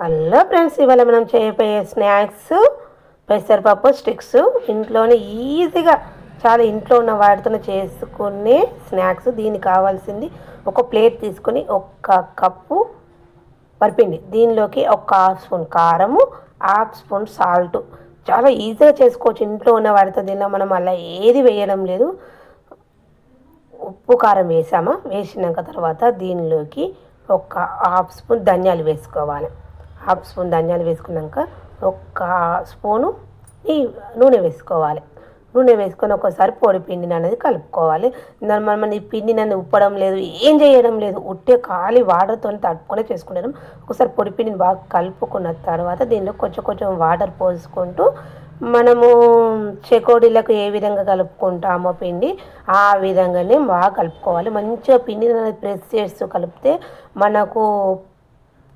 Hello friends ఇవాళ మనం చేయబోయే స్నాక్స్ పెసరపప్పు స్టిక్స్. ఇంట్లోనే ఈజీగా చాలా ఇంట్లో ఉన్న వాటితో చేసుకునే స్నాక్స్. దీనికి కావాల్సింది ఒక ప్లేట్ తీసుకొని ఒక కప్పు పరిపిండి దీనిలోకి ఒక హాఫ్ స్పూన్ కారము హాఫ్ స్పూన్ సాల్ట్. చాలా ఈజీగా చేసుకోవచ్చు. ఇంట్లో ఉన్న వాటితో దీనిలో మనం అలా ఏది వేయడం లేదు. ఉప్పు కారం వేసామా? వేసినాక తర్వాత దీనిలోకి ఒక హాఫ్ స్పూన్ ధనియాలు వేసుకోవాలి. హాఫ్ స్పూన్ ధనియాలు వేసుకున్నాక ఒక స్పూను ఈ నూనె వేసుకోవాలి. నూనె వేసుకొని ఒకసారి పొడి పిండిని అనేది కలుపుకోవాలి. దాని మనం ఈ పిండిని అనేది ఉప్పడం లేదు ఏం చేయడం లేదు ఉట్టే ఖాళీ వాటర్తో తట్టుకొని చేసుకుంటాం ఒకసారి పొడి పిండిని బాగా కలుపుకున్న తర్వాత దీనిలో కొంచెం కొంచెం వాటర్ పోసుకుంటూ మనము చెకోడీలకు ఏ విధంగా కలుపుకుంటామో పిండి ఆ విధంగానే బాగా కలుపుకోవాలి. మంచిగా పిండిని అనేది ప్రెస్ చేస్తూ కలిపితే మనకు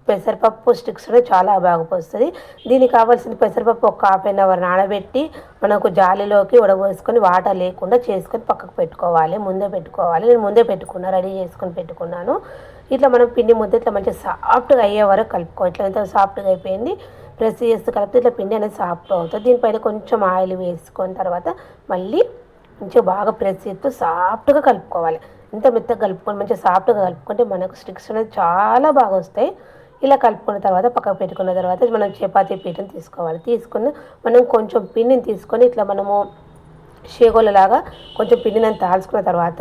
పెసరపప్పు స్టిక్స్ కూడా చాలా బాగా పోస్తుంది. దీనికి కావాల్సిన పెసరపప్పు ఒక హాఫ్ అన్ అవర్ నానబెట్టి మనకు జాలిలోకి ఉడబోసుకొని వాటర్ లేకుండా చేసుకొని పక్కకు పెట్టుకోవాలి. ముందే పెట్టుకోవాలి. నేను ముందే పెట్టుకున్నా రెడీ చేసుకొని పెట్టుకున్నాను. ఇట్లా మనం పిండి ముద్ద ఇట్లా మంచిగా సాఫ్ట్గా అయ్యే వరకు కలుపుకో ఇట్లా ఎంత సాఫ్ట్గా అయిపోయింది ప్రెస్ చేస్తూ కలిపితే ఇట్లా పిండి అనేది సాఫ్ట్ అవుతుంది. దీనిపైన కొంచెం ఆయిల్ వేసుకొని తర్వాత మళ్ళీ మంచిగా బాగా ప్రెస్ చేస్తూ సాఫ్ట్గా కలుపుకోవాలి. ఇంత మెత్తగా కలుపుకొని మంచిగా సాఫ్ట్గా కలుపుకుంటే మనకు స్టిక్స్ అనేది చాలా బాగా వస్తాయి. ఇలా కలుపుకున్న తర్వాత పక్కకు పెట్టుకున్న తర్వాత మనం చపాతీ పీటను తీసుకోవాలి. తీసుకుని మనం కొంచెం పిండిని తీసుకొని ఇట్లా మనము షేగోలలాగా కొంచెం పిండిని తాల్చుకున్న తర్వాత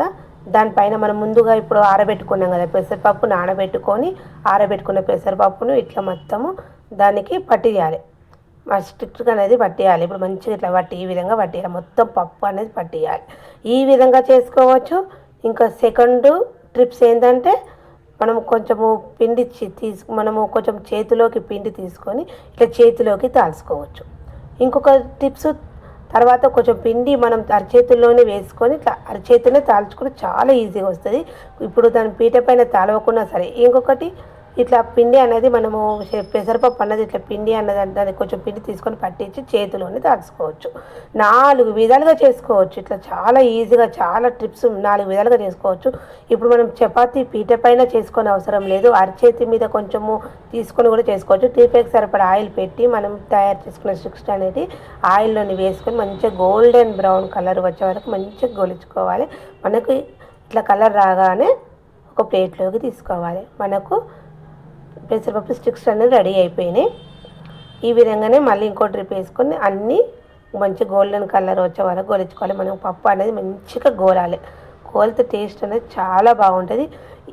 దానిపైన మనం ముందుగా ఇప్పుడు ఆరబెట్టుకున్నాం కదా పెసరపప్పు నానబెట్టుకొని ఆరబెట్టుకున్న పెసరపప్పును ఇట్లా మొత్తము దానికి పట్టియాలి. మా అనేది పట్టేయాలి. ఇప్పుడు మంచిగా ఇట్లా పట్టి ఈ విధంగా పట్టేయాలి. మొత్తం పప్పు అనేది పట్టేయాలి. ఈ విధంగా చేసుకోవచ్చు. ఇంకా సెకండ్ ట్రిప్స్ ఏంటంటే మనం కొంచెము పిండి తీసుకు మనము కొంచెం చేతిలోకి పిండి తీసుకొని ఇట్లా చేతిలోకి తాల్చుకోవచ్చు. ఇంకొక టిప్స్ తర్వాత కొంచెం పిండి మనం అరచేతుల్లోనే వేసుకొని ఇట్లా అరచేతినే తాల్చుకుని చాలా ఈజీగా వస్తుంది. ఇప్పుడు దాని పీట పైన తాలవకున్నా సరే ఇంకొకటి ఇట్లా పిండి అనేది మనము పెసరపప్పు అన్నది ఇట్లా పిండి అన్నది దానికి కొంచెం పిండి తీసుకొని పట్టించి చేతిలోనే దాచుకోవచ్చు నాలుగు విధాలుగా చేసుకోవచ్చు. ఇట్లా చాలా ఈజీగా చాలా ట్రిప్స్ నాలుగు విధాలుగా చేసుకోవచ్చు. ఇప్పుడు మనం చపాతీ పీట పైన చేసుకొని అవసరం లేదు. అరచేతి మీద కొంచెము తీసుకొని కూడా చేసుకోవచ్చు. టీపేకి సరిపడా ఆయిల్ పెట్టి మనం తయారు చేసుకున్న స్టిక్స్ అనేది ఆయిల్లోని వేసుకొని మంచిగా గోల్డెన్ బ్రౌన్ కలర్ వచ్చే వరకు మంచిగా గొలుచుకోవాలి. మనకు ఇట్లా కలర్ రాగానే ఒక ప్లేట్లోకి తీసుకోవాలి. మనకు పెసరపప్పు స్టిక్స్ అనేది రెడీ అయిపోయినాయి. ఈ విధంగానే మళ్ళీ ఇంకో ట్రిప్ వేసుకొని అన్నీ మంచి గోల్డెన్ కలర్ వచ్చే వరకు గోలించుకోవాలి. మనం పప్పు అనేది మంచిగా గోలాలి. గోలితే టేస్ట్ అనేది చాలా బాగుంటుంది.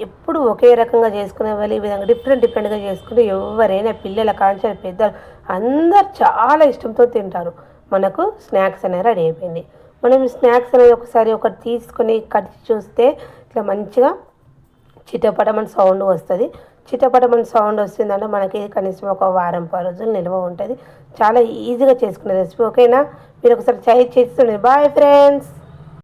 ఎప్పుడు ఒకే రకంగా చేసుకునే వాళ్ళు ఈ విధంగా డిఫరెంట్ డిఫరెంట్గా చేసుకుంటే ఎవరైనా పిల్లల కాంచిన పెద్దలు అందరు చాలా ఇష్టంతో తింటారు. మనకు స్నాక్స్ అనేది రెడీ అయిపోయింది. మనం స్నాక్స్ అనేది ఒకసారి ఒకటి తీసుకొని కట్ చూస్తే ఇట్లా మంచిగా చిటపటమని సౌండ్ వస్తుంది. చిటపటమని సౌండ్ వస్తుందంటే మనకి కనీసం ఒక వారం పది రోజులు నిల్వ ఉంటుంది. చాలా ఈజీగా చేసుకునే రెసిపీ ఓకేనా? మీరు ఒకసారి ట్రై చేస్తుండే బాయ్ ఫ్రెండ్స్